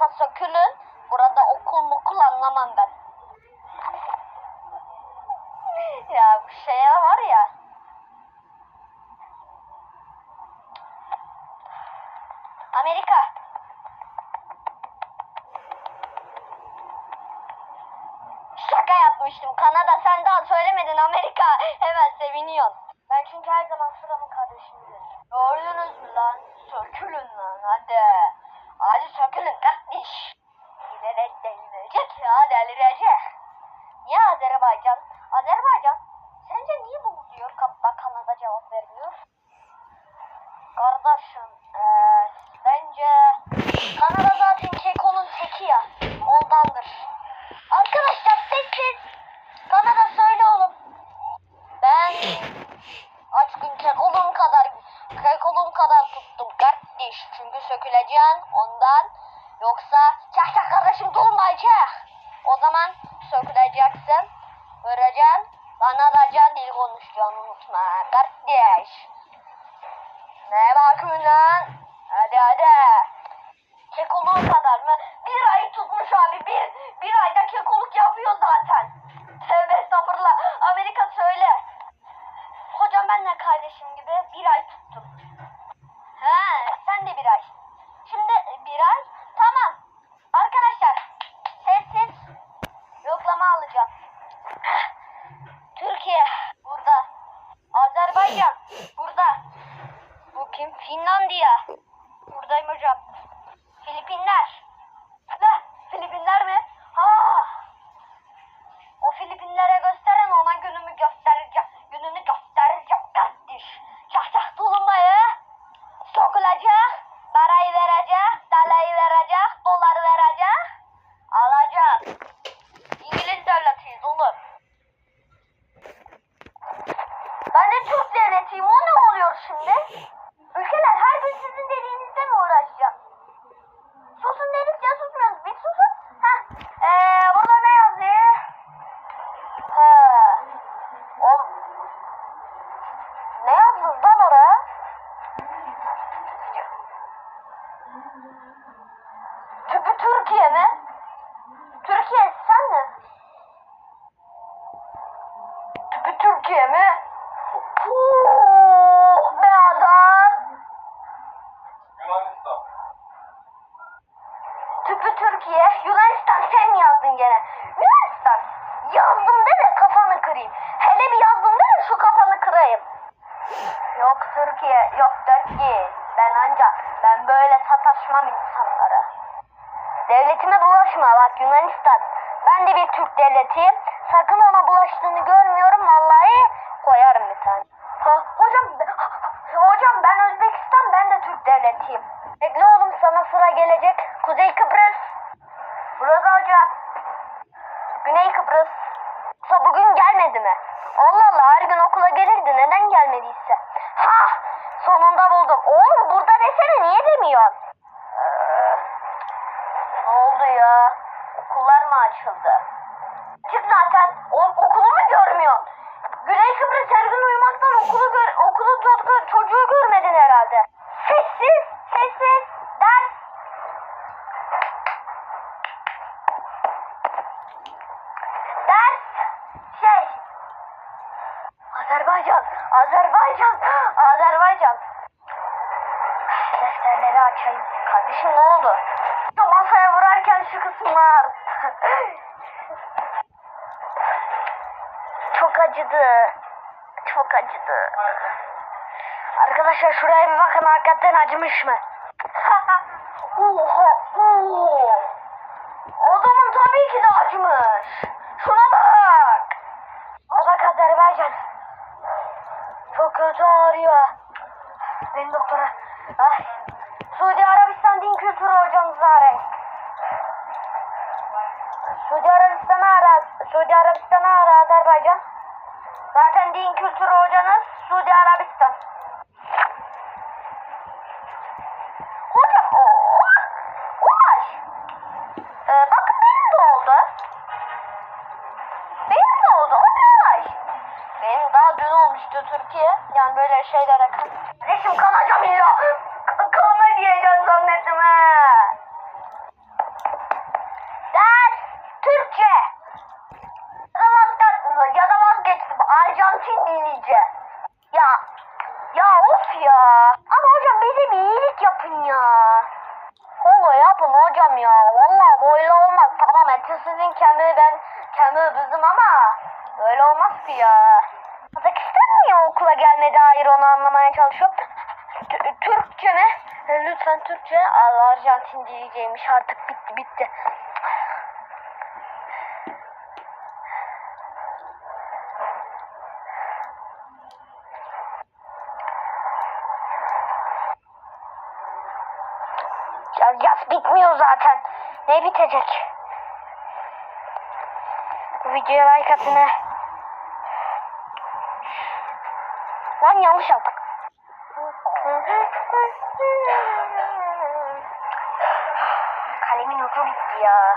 Yoksa sökülün. Burada okul mukul anlamam ben. ya bu şeye var ya. Amerika. Şaka yapmıştım. Kanada sen daha söylemedin Amerika. Hemen seviniyorsun. Ben çünkü her zaman sıramın kardeşimdir. Gördünüz mü lan? Sökülün lan hadi. Hadi sökülün kardeş. İleri delirecek ya delirecek. Niye Azerbaycan? Azerbaycan sence niye bunu diyor? Kapta Kanada cevap vermiyor. Kardeşim eee bence Kanada zaten Keko'nun teki ya. Ondandır. Arkadaşlar sessiz. Kanada söyle oğlum. Ben aç gün kekolum kadar kekolum kadar tuttum kardeş. Çünkü söküleceğim ondan. Yoksa çak çak kardeşim durma çak. O zaman söküleceksin. Göreceksin. Bana da can dil konuşacaksın unutma kardeş. Ne bakıyorsun lan? Hadi hadi. Kekoluk kadar mı? Bir ay tutmuş abi. Bir, bir ayda kekoluk yapıyor zaten. Böyle sataşmam insanlara. Devletime bulaşma bak Yunanistan. Ben de bir Türk devletiyim. Sakın ona bulaştığını görmüyorum vallahi koyarım bir tane. Ha, hocam, hocam ben Özbekistan ben de Türk devletiyim. Bekle oğlum sana sıra gelecek. Kuzey Kıbrıs. Burada hocam. Güney Kıbrıs. Yoksa bugün gelmedi mi? Allah Allah her gün okula gelirdi neden gelmediyse. Ha sonunda buldum. Oğlum burada desene niye demiyorsun? Ne oldu ya? Okullar mı açıldı? Çık zaten. O, okulu mu görmüyorsun? Güney Kıbrıs her gün uyumaktan okulu gör, okulu çocuğu görmedin herhalde. Sessiz, sessiz. Ders. Ders. Şey. Azerbaycan, Azerbaycan, Azerbaycan. Defterleri açayım. Kardeşim ne oldu? Şu masaya vurarken şu kısımlar. Çok acıdı. Çok acıdı. Arkadaşlar şuraya bir bakın hakikaten acımış mı? Oha! Oo. Adamın tabii ki de acımış. Şuna bak. O bak Azerbaycan. Çok kötü ağrıyor. Benim doktora. Ay. Suudi Arabistan din kültürü hocamız arayın. Suudi Arabistan'ı ara, Suudi Arabistan'ı ara Azerbaycan. Zaten din kültürü hocanız Suudi Arabistan. Hocam o, o, Ulaş. Ee, bakın benim de oldu. Benim de oldu. Ulaş. Benim daha dün olmuştu Türkiye. Yani böyle şeylere kan. Kardeşim kanacağım illa. Kana diyeceğim zannettim he. Ders Türkçe. Ya da vazgeçtim. Ya da vazgeçtim. Arjantin dinleyeceğim. Ya. Ya of ya. Ama hocam bize bir iyilik yapın ya. Holo yapın hocam ya. Vallahi böyle olmaz. Tamam sizin kemiği ben kemiği bizim ama öyle olmaz ki ya. Kazakistan niye okula gelmedi hayır onu anlamaya çalışıyorum. T- Türkçe mi? Lütfen Türkçe. Arjantin diyeceğimmiş artık bitti bitti. Ya yaz bitmiyor zaten. Ne bitecek? Bu videoya like atın ha. Lan yanlış yaptık. Kalemin ucu bitti ya.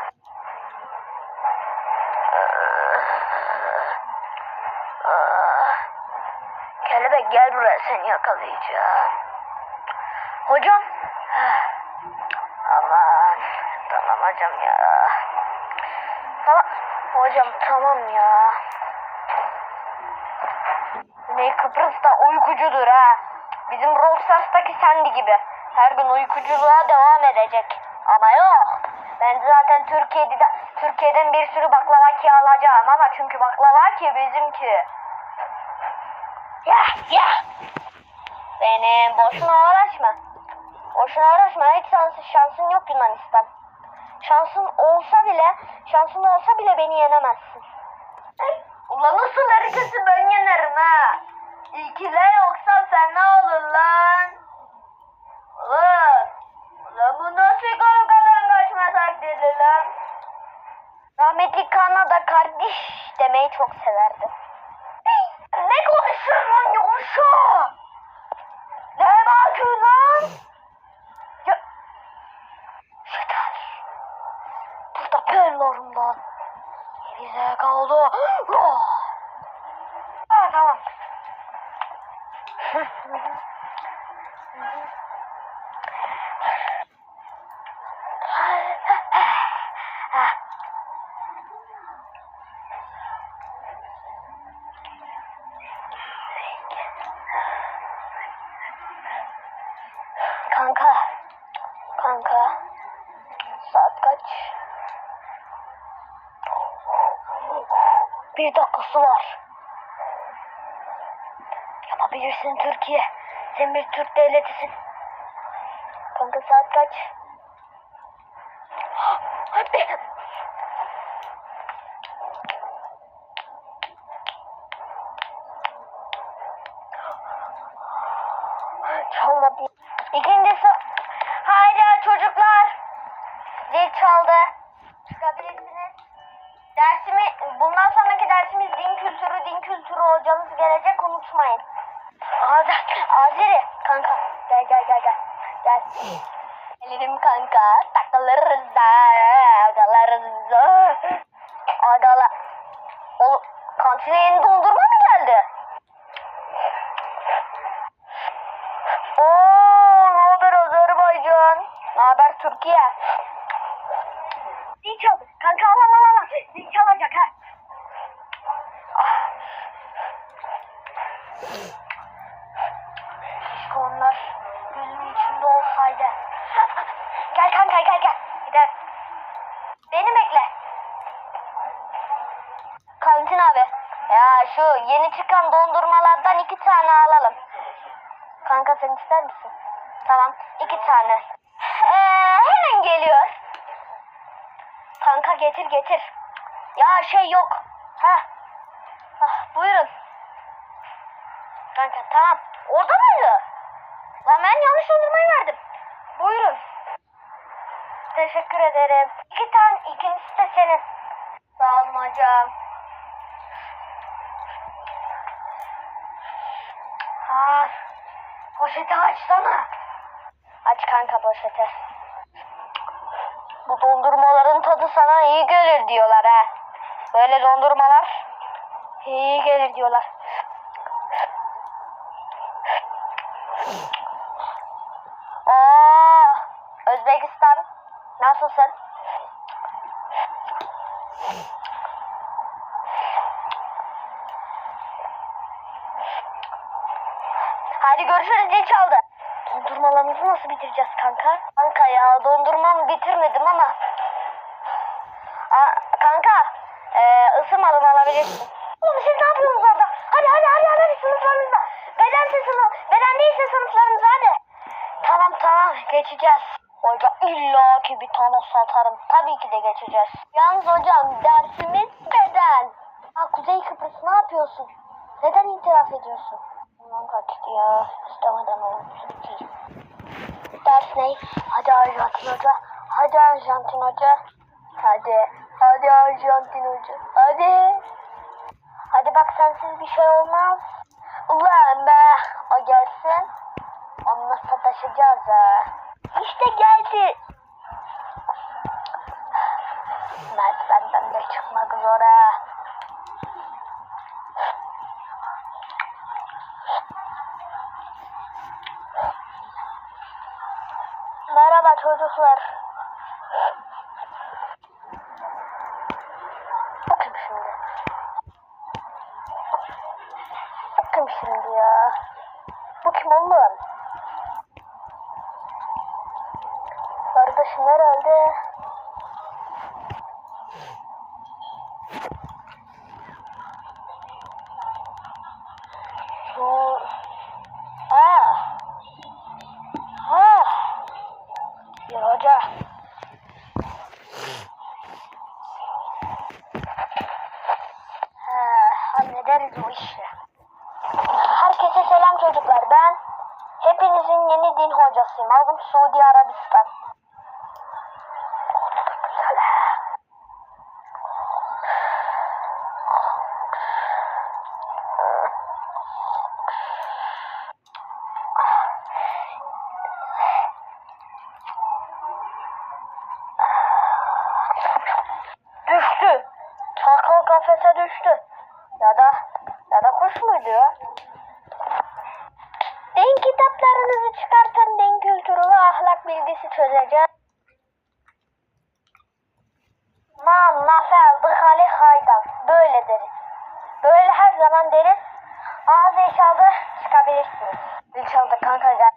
Kelebek gel buraya seni yakalayacağım. Hocam. Aman. Tamam hocam ya. Tamam. Hocam tamam ya. Güney Kıbrıs da uykucudur ha. Bizim Brawl Stars'taki Sandy gibi. Her gün uykuculuğa devam edecek. Ama yok. Ben zaten Türkiye'de Türkiye'den bir sürü baklava ki alacağım ama çünkü baklava ki bizimki. Ya ya. Benim boşuna uğraşma. Boşuna uğraşma. Hiç şansın, şansın yok Yunanistan. Şansın olsa bile, şansın olsa bile beni yenemezsin. Ulan nasıl herkesi ben yenerim ha? İkile yoksa sen ne olur lan? Ulan, bu nasıl kavgadan kaçma takdiri lan? Rahmetli Kanada kardeş demeyi çok severdi. Ne konuşuyorsun lan yumuşa? Ne bakıyorsun lan? Yeter. Burada ben varım lan. Gerize kaldı. ha tamam. Kanka. Kanka. Saat kaç? Bir dakikası var. Yapabilirsin Türkiye. Sen bir Türk devletisin. Kanka saat kaç? Hadi. Çalmadı. İkincisi. Haydi çocuklar. Zil çaldı. Çıkabilirsiniz. Dersimi, bundan sonraki dersimiz din kültürü, din kültürü hocamız gelecek unutmayın. Azeri, Azeri kanka gel gel gel gel. Gel. Gelirim kanka takılırız da agalarız da. Agala. Oğlum kantine yeni dondurma mı geldi? Oo, ne haber Azerbaycan? Ne haber Türkiye? Çıkan dondurmalardan iki tane alalım. Kanka sen ister misin? Tamam. iki tane. Ee, hemen geliyor. Kanka getir getir. Ya şey yok. Ha. Ah, buyurun. Kanka tamam. Orada mıydı? Lan ben yanlış dondurmayı verdim. Buyurun. Teşekkür ederim. İki tane ikincisi de senin. Sağ olun hocam. Ha, poşeti açsana. Aç kanka poşeti. Bu dondurmaların tadı sana iyi gelir diyorlar ha. Böyle dondurmalar iyi gelir diyorlar. Aa, Özbekistan nasılsın? Hadi görüşürüz zil çaldı. Dondurmalarımızı nasıl bitireceğiz kanka? Kanka ya dondurmamı bitirmedim ama. Aa, kanka ee, ısırmadım alabilirsin. Oğlum siz ne yapıyorsunuz orada? Hadi hadi hadi, hadi sınıflarınıza. Bedense sınıf, beden değilse sınıflarınıza hadi. Tamam tamam geçeceğiz. Hoca illa ki bir tane satarım. Tabii ki de geçeceğiz. Yalnız hocam dersimiz beden. Ha Kuzey Kıbrıs ne yapıyorsun? Neden itiraf ediyorsun? Aman kaçtı ya. İstemeden olmuş. Ders ne? Hadi Arjantin Hoca. Hadi Arjantin Hoca. Hadi. Hadi Arjantin Hoca. Hadi. Hadi bak sensiz bir şey olmaz. Ulan be. O gelsin. Onunla sataşacağız ha. İşte geldi. Merdivenden de çıkmak zor ha. Merhaba çocuklar. Bakın şimdi. Bakın şimdi ya. Bu kim oğlum? Kardeşim herhalde. Bu... Ha. Ha. Ya hoca. Ha, hallederiz bu işi. Herkese selam çocuklar. Ben hepinizin yeni din hocasıyım. Aldım Suudi Arabistan. Düştü. Çakal kafese düştü. Ya da ya da kuş muydu? Din kitaplarınızı çıkartın din kültürü ve ahlak bilgisi çözeceğiz. Ma mafel dıhali haydan. Böyle deriz. Böyle her zaman deriz. Ağzı inşallah çıkabilirsiniz. İnşallah kanka gel.